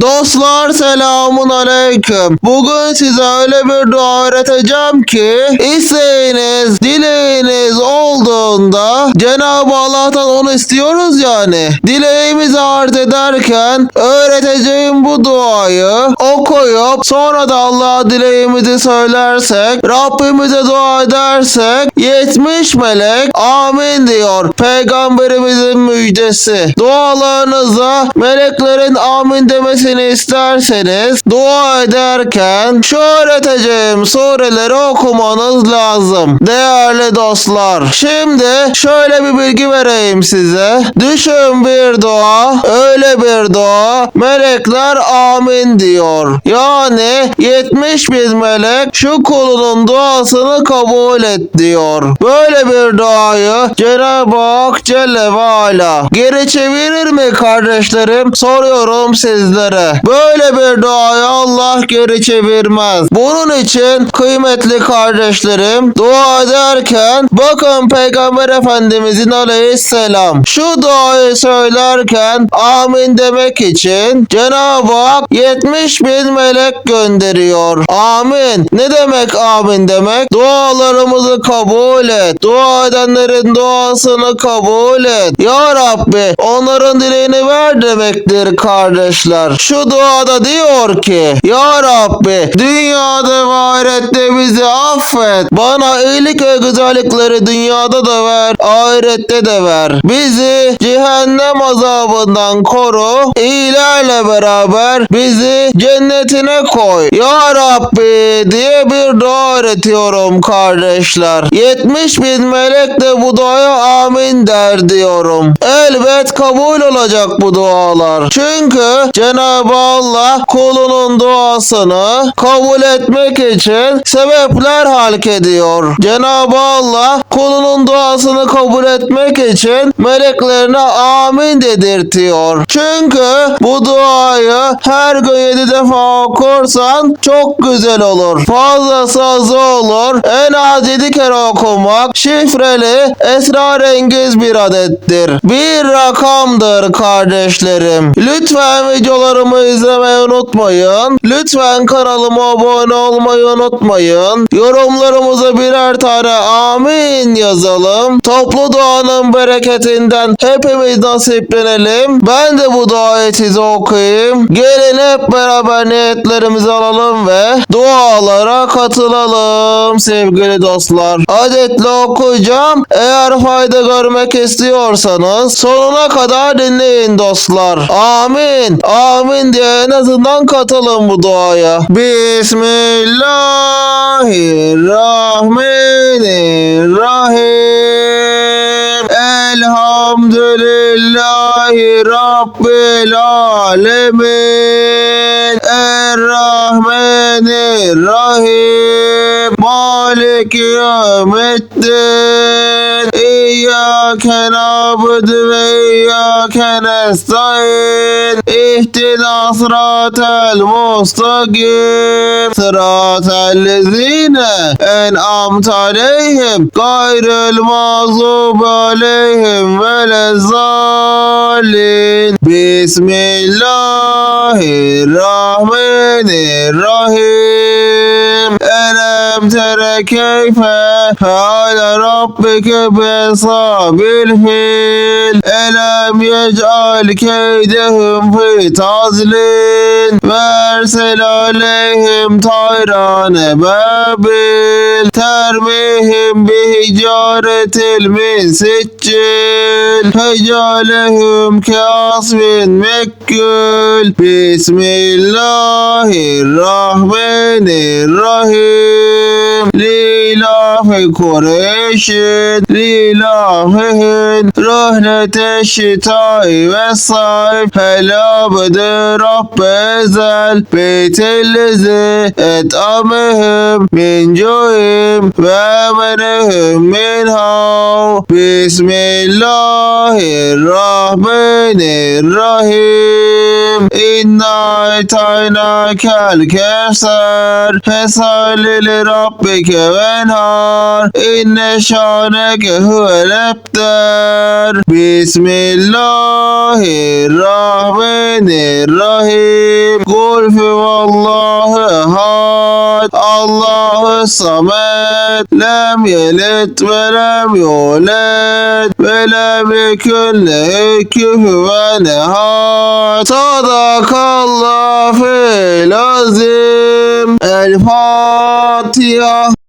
Dostlar selamun aleyküm. Bugün size öyle bir dua öğreteceğim ki isteğiniz, dileğiniz olduğunda Cenab-ı Allah'tan onu istiyoruz yani. Dileğimizi arz ederken öğreteceğim bu duayı okuyup sonra da Allah'a dileğimizi söylersek Rabbimize dua edersek 70 melek amin diyor. Peygamberimizin müjdesi. Dualarınıza meleklerin amin demesini isterseniz dua ederken şu öğreteceğim sureleri okumanız lazım. Değerli dostlar. Şimdi şöyle bir bilgi vereyim size. Düşün bir dua, öyle bir dua. Melekler amin diyor. Yani 70 bin melek şu kulunun duasını kabul et diyor. Böyle bir duayı Cenab-ı Hak Celle ve Ala geri çevirir mi kardeşlerim? Soruyorum sizlere. Böyle bir duayı Allah geri çevirmez. Bunun için kıymetli kardeşlerim dua ederken bakın Peygamber Efendimizin aleyhisselam şu duayı söylerken amin demek için Cenab-ı Hak 70 bin melek gönderiyor. Amin. Ne demek amin demek? Dualarımızı kabul et. Dua edenlerin duasını kabul et. Ya Rabbi onların dileğini ver demektir kardeşler. Şu duada diyor ki Ya Rabbi dünyada ve ahirette bizi affet. Bana iyilik ve güzellikleri dünyada da ver, ahirette de ver. Bizi cehennem azabından koru. İyilerle beraber bizi cennetine koy. Ya Rabbi diye bir dua öğretiyorum kardeşler. 70 bin melek de bu duaya amin der diyorum. Elbet kabul olacak bu dualar. Çünkü Cenab-ı Allah kulunun duasını kabul etmek için sebepler halk ediyor. Cenab-ı Allah kulunun duasını kabul etmek için meleklerine amin dedirtiyor. Çünkü bu duayı her gün yedi defa okursan çok güzel olur. Fazlası azı olur. En az yedi kere okumak şifreli esrarengiz bir adettir. Bir rakamdır kardeşlerim. Lütfen videolarımı izlemeyi unutmayın. Lütfen kanalıma abone olmayı unutmayın. Yorumlarımıza birer tane amin yazalım. Toplu duanın bereketinden hepimiz nasiplenelim. Ben de bu duayı size okuyayım. Gelin hep beraber niyetlerimizi alalım ve dualara katılalım sevgili dostlar. Adetle okuyacağım. Eğer fayda görmek istiyorsanız sonuna kadar dinleyin dostlar. Amin. Amin diye en azından katılın bu duaya. Bismillahirrahmanirrahim. Elhamdülillah. Elhamdülillahi Rabbil alemin. Errahmanirrahim. Maliki yevmiddin. İyyâke na'budu ve iyyâke nestaîn. İhdina sıratel mustakim. Sıratel lezîne en'amte aleyhim. Gayril mağzubi aleyhim ve Bismillahirrahmanirrahim. Elem tere keyfe feale rabbike besabil fil. Elem yec'al keydehum fi tazlin. Versel aleyhim tayran ebabil. Termihim bihicaretil min siccil. Fecalehum kasvin mekkül. Bismillahirrahmanirrahim. Lilahi Kureyşin. Lilahihin. Röhnete şitai ve sayf. Helabdı Rabbezel. Beytellezi et amehim min cuhim ve menehim min hav. Bismillahirrahmanirrahim. İnna etayna kel kevser. Fesalli li rabbike venhar. İnne şaneke huvel ebter. Bismillahirrahmanirrahim. Kul huvallahu ehad. Allahu samet. Lem yelit ve lem yulet. Ve lem yekun lehu küfüven ehad. Sadakallahu fil azim. El Fatiha.